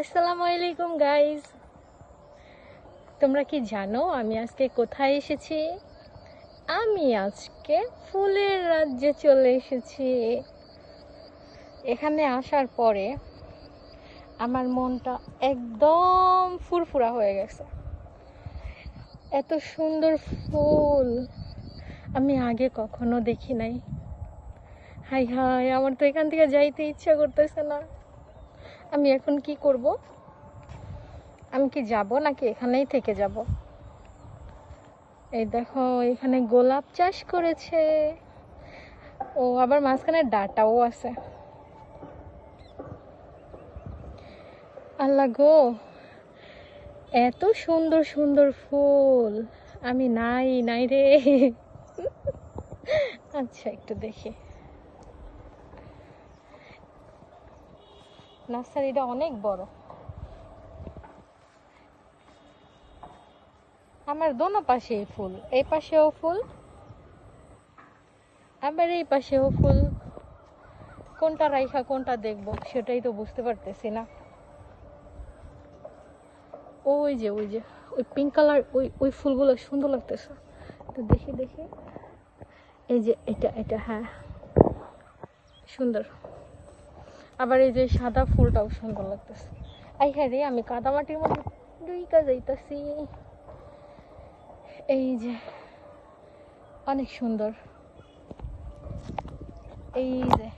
আসসালামু আলাইকুম গাইজ তোমরা কি জানো আমি আজকে কোথায় এসেছি? আমি আজকে ফুলের রাজ্যে চলে এসেছি। এখানে আসার পরে আমার মনটা একদম ফুরফুরা হয়ে গেছে। এত সুন্দর ফুল আমি আগে কখনো দেখি নাই। হাই হাই, আমার তো এখান থেকে যাইতে ইচ্ছা করতেছে না। আমি এখন কি করব? আমি কি যাব নাকি এখানেই থেকে যাব? এই দেখো, এখানে গোলাপ চাষ করেছে। ও, আবার মাঝখানে ডাটাও আছে। আল্লাহ গো, এত সুন্দর সুন্দর ফুল। আমি নাই নাই রে। আচ্ছা একটু দেখি। নার্সারিটা অনেক বড়। আমার দোনো পাশে ফুল, এই পাশেও ফুল, আবার এই পাশেও ফুল। কোনটা রাইখা, কোনটা দেখব, সেটাই তো বুঝতে পারতেছি না। ওই যে ওই যে, ওই পিঙ্ক কালার ওই ওই ফুলগুলো সুন্দর লাগতেছে। তো দেখি দেখি। এই যে, এটা এটা হ্যাঁ। সুন্দর। আবার এই যে সাদা ফুলটাও সুন্দর লাগতেছে। আই হ্যাঁ রে, আমি কাদামাটির মধ্যে ডুইকা যাইতাছি। এই যে, অনেক সুন্দর। এই যে,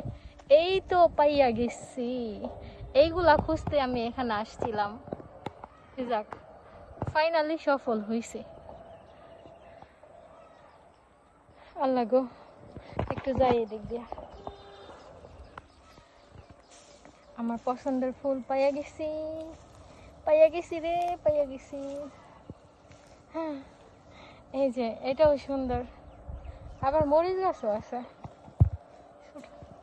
এই তো পাইয়া গেছি। এইগুলা খুঁজতে আমি এখানে আসছিলাম। যাক ফাইনালি সফল হয়েছে আল্লাহ গো, একটু যাই এদিক দিয়া। আমার পছন্দের ফুল পাইয়া গেছি। পাইয়া গেছি রে, পাইয়া গেছি। হ্যাঁ এই যে, এটাও সুন্দর। আবার মরিচ গাছও আছে।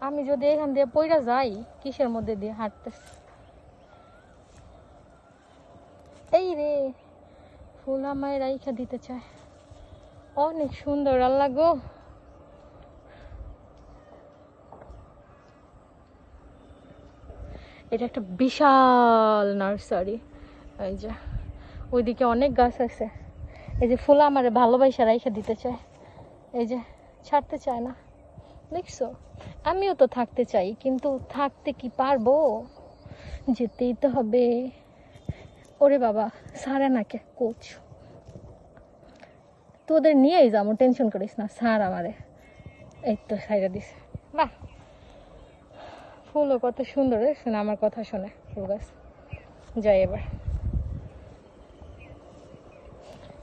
আমি যদি এখান দিয়ে পইরা যাই, কিসের মধ্যে দিয়ে হাঁটতেছি? এই রে, ফুল আমায় রাইখা দিতে চায়। অনেক সুন্দর, আল্লাহ গো। এটা একটা বিশাল নার্সারি। এই যে, ওইদিকে অনেক গাছ আছে। এই যে ফুল আমার ভালোবাসা রাইখা দিতে চায়। এই যে, ছাড়তে চায় না। দেখছ? আমিও তো থাকতে চাই, কিন্তু থাকতে কি পারব? যেতেই তো হবে। ওরে বাবা, সারা নাকে কোচ। তোদের নিয়েই যাব, টেনশন করিস না, সার আমারে। এই তো সাইরা দিস বাহ। ফুলও কত সুন্দর শুনে, আমার কথা শোনে, ফুল গাছ। যাই এবার।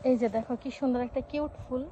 এই যে দেখো, কি সুন্দর একটা কিউট ফুল।